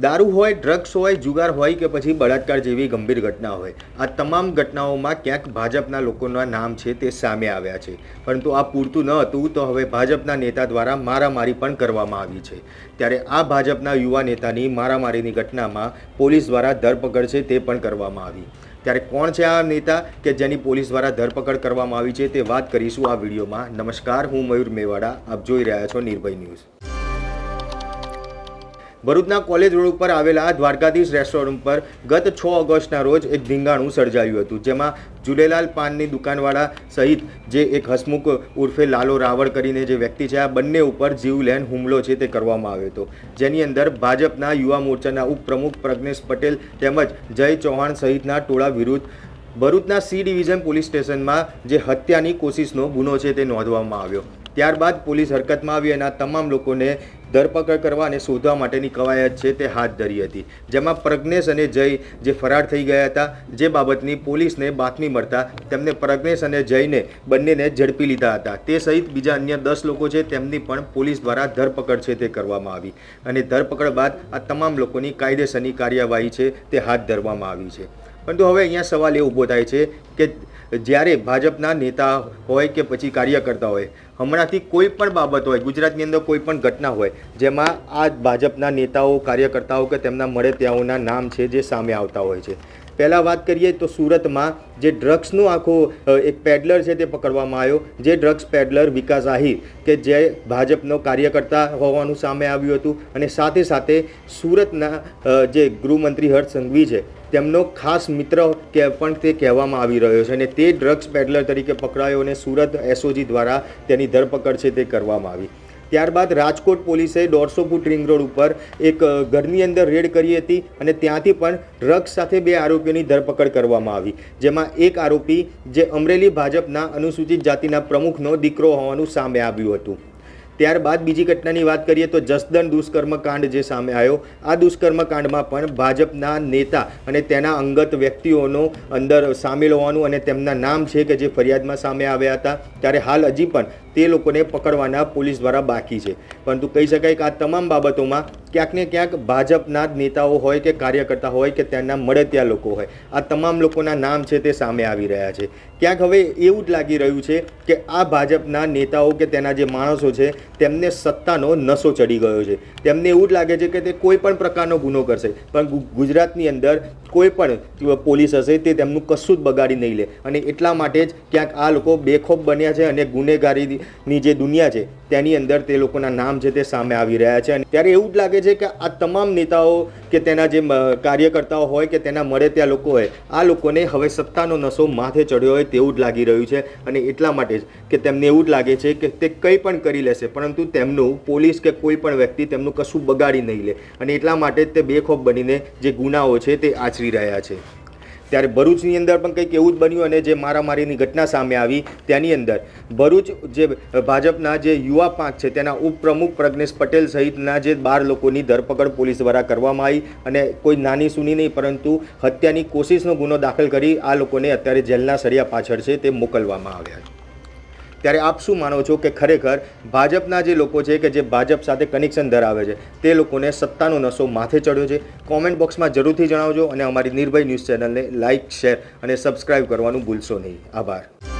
દારૂ હોય ડ્રગ્સ હોય, જુગાર હોય કે પછી બળાત્કાર જેવી ગંભીર ઘટના હોય, આ તમામ ઘટનાઓમાં ક્યાંક ભાજપના લોકોના નામ છે તે સામે આવ્યા છે. પરંતુ આ પૂરતું ન હતું તો હવે ભાજપના નેતા દ્વારા મારામારી પણ કરવામાં આવી છે. ત્યારે આ ભાજપના યુવા નેતાની મારામારીની ઘટનામાં પોલીસ દ્વારા ધરપકડ છે તે પણ કરવામાં આવી. ત્યારે કોણ છે આ નેતા કે જેની પોલીસ દ્વારા ધરપકડ કરવામાં આવી છે તે વાત કરીશું આ વિડીયોમાં. નમસ્કાર, હું મયુર મેવાડા, આપ જોઈ રહ્યા છો નિર્ભય ન્યૂઝ. ભરૂચના કોલેજ રોડ ઉપર આવેલા દ્વારકાધીશ રેસ્ટોરન્ટ પર ગત છ ઓગસ્ટના રોજ એક ધીંગાણું સર્જાયું હતું, જેમાં ઝૂલેલાલ પાનની દુકાનવાળા સહિત જે એક હસમુખ ઉર્ફે લાલો રાવળ કરીને જે વ્યક્તિ છે, આ બંને ઉપર જીવલેણ હુમલો છે તે કરવામાં આવ્યો હતો. જેની અંદર ભાજપના યુવા મોરચાના ઉપપ્રમુખ પ્રજ્ઞેશ પટેલ તેમજ જય ચૌહાણ સહિતના ટોળા વિરુદ્ધ ભરૂચના સી ડિવિઝન પોલીસ સ્ટેશનમાં જે હત્યાની કોશિશનો ગુનો છે તે નોંધવામાં આવ્યો. ત્યારબાદ પોલીસ હરકતમાં આવી અને આ તમામ લોકોને ધરપકડ કરવા અને શોધવા માટેની કવાયત છે તે હાથ ધરી હતી. જેમાં પ્રજ્ઞેશ અને જય જે ફરાર થઈ ગયા હતા, જે બાબતની પોલીસને બાતમી મળતા તેમને પ્રજ્ઞેશ અને જયને બંનેને ઝડપી લીધા હતા. તે સહિત બીજા અન્ય દસ લોકો છે, તેમની પણ પોલીસ દ્વારા ધરપકડ છે તે કરવામાં આવી. અને ધરપકડ બાદ આ તમામ લોકોની કાયદેસરની કાર્યવાહી છે તે હાથ ધરવામાં આવી છે. પરંતુ હવે અહીંયા સવાલ એ ઊભો થાય છે કે જ્યારે ભાજપના નેતા હોય કે પછી કાર્યકર્તા હોય, હમણાંથી કોઈ પણ બાબત હોય, ગુજરાતની અંદર કોઈ પણ ઘટના હોય, જેમાં આ ભાજપના નેતાઓ, કાર્યકર્તાઓ કે તેમના મળે ત્યાંઓના નામ છે જે સામે આવતા હોય છે. પહેલાં વાત કરીએ તો સુરતમાં જે ડ્રગ્સનું આખો એક પેડલર છે તે પકડવામાં આવ્યો, જે ડ્રગ્સ પેડલર વિકાસ આહિર કે જે ભાજપનો કાર્યકર્તા હોવાનું સામે આવ્યું હતું અને સાથે સાથે સુરતના જે ગૃહમંત્રી હર્ષ સંઘવી છે તેમનો ખાસ મિત્ર કે પણ તે કહેવામાં આવી રહ્યો છે અને તે ડ્રગ્સ પેડલર તરીકે પકડાયો અને સુરત એસઓજી દ્વારા તેની ધરપકડ છે તે કરવામાં આવી. ત્યારબાદ રાજકોટ પોલીસે દોઢસો ફૂટ રિંગ રોડ ઉપર એક ઘરની અંદર રેડ કરી હતી અને ત્યાંથી પણ ડ્રગ્સ સાથે બે આરોપીઓની ધરપકડ કરવામાં આવી. જેમાં એક આરોપી જે અમરેલી ભાજપના અનુસૂચિત જાતિના પ્રમુખનો દીકરો હોવાનું સામે આવ્યું હતું. ત્યારબાદ બીજી ઘટનાની વાત કરીએ તો જસદન દુષ્કર્મ કાંડ જે સામે આવ્યો, આ દુષ્કર્મ કાંડમાં પણ ભાજપના નેતા અને તેના અંગત વ્યક્તિઓનો અંદર સામેલ હોવાનું અને તેમના નામ છે કે જે ફરિયાદમાં સામે આવ્યા હતા, ત્યારે હાલ હજી પણ તે લોકોને પકડવાના પોલીસ દ્વારા બાકી છે. પરંતુ કહી શકાય કે આ તમામ બાબતોમાં ક્યાંક ને ક્યાંક ભાજપના જ નેતાઓ હોય કે કાર્યકર્તા હોય કે તેના મળતિયા લોકો હોય. આ તમામ લોકોના નામ છે તે સામે આવી રહ્યા છે. ક્યાંક હવે એવું જ લાગી રહ્યું છે કે આ ભાજપના નેતાઓ કે તેના જે માણસો છે તેમને સત્તાનો નશો ચડી ગયો છે. તેમને એવું જ લાગે છે કે તે કોઈ પણ પ્રકારનો ગુનો કરશે. પણ ગુજરાતની અંદર કોઈ પણ પોલીસ હશે તે તેમનું કશું જ બગાડી નહીં લે. અને એટલા માટે જ ક્યાંક આ લોકો બેખોફ બન્યા છે અને ગુનેગારીની જે દુનિયા છે, તેની અંદર તે લોકોના નામ છે તે સામે આવી રહ્યા છે. અને ત્યારે એવું જ લાગે છે કે આ તમામ નેતાઓ કે તેના જે કાર્યકર્તાઓ હોય કે તેના મળે ત્યાં લોકો હોય, આ લોકોને હવે સત્તાનો નશો માથે ચડ્યો હોય તેવું જ લાગી રહ્યું છે. અને એટલા માટે જ કે તેમને એવું જ લાગે છે કે તે કંઈ પણ કરી લેશે, પરંતુ તેમનું પોલીસ કે કોઈ પણ વ્યક્તિ તેમનું કશું બગાડી નહીં લે. અને એટલા માટે જ તે બેખોફ બનીને જે ગુનાઓ છે તે આચરી રહ્યા છે. ત્યારે ભરૂચની અંદર પણ કંઈક એવું જ બન્યું અને જે મારામારીની ઘટના સામે આવી તેની અંદર ભરૂચ જે ભાજપના જે યુવા પાંચ છે તેના ઉપપ્રમુખ પ્રજ્ઞેશ પટેલ સહિતના જે બાર લોકોની ધરપકડ પોલીસ દ્વારા કરવામાં આવી અને કોઈ નાની સુની નહીં, પરંતુ હત્યાની કોશિશનો ગુનો દાખલ કરી આ લોકોને અત્યારે જેલના સળિયા પાછળ છે તે મોકલવામાં આવ્યા છે. ત્યારે આપ શું માનો છો કે ખરેખર ભાજપના જે લોકો છે કે જે ભાજપ સાથે કનેક્શન ધરાવે છે, તે લોકોને સત્તાનો નશો માથે ચડ્યો છે? કોમેન્ટ બોક્સમાં જરૂરથી જણાવજો અને અમારી નિર્ભય ન્યૂઝ ચેનલને લાઇક શેર અને સબસ્ક્રાઇબ કરવાનું ભૂલશો નહીં. આભાર.